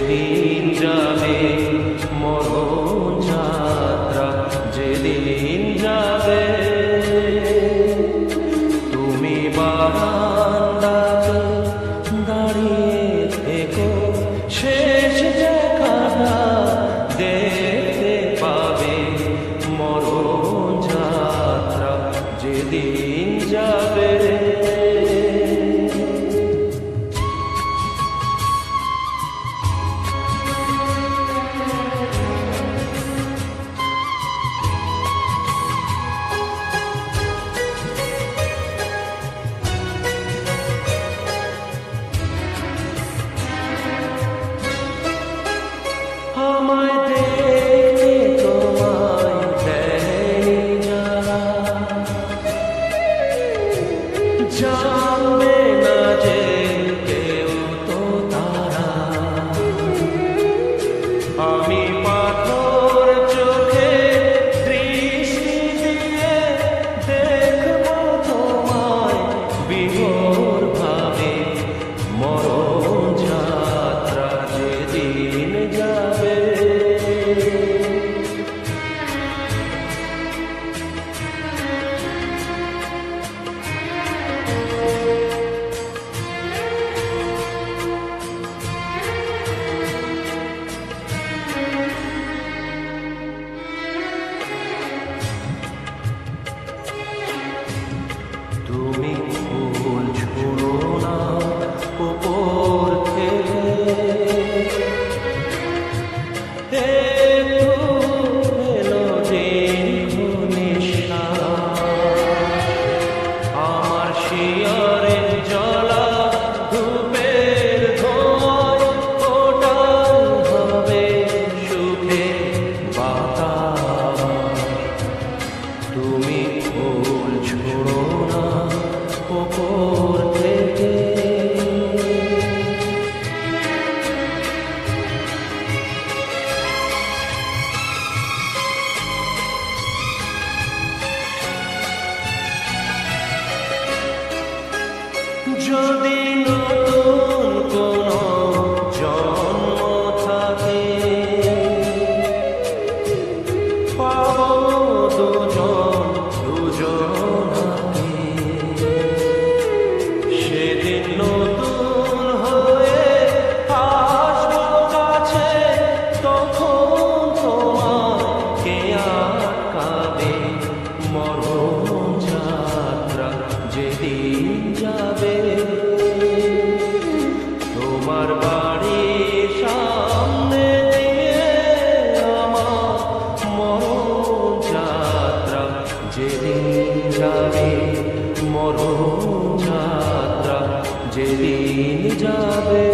দিন যাবে ছুড়ো না ওপর থেকে। যদি নতুন কোন জন্ম থাকে পাব তো Jabez.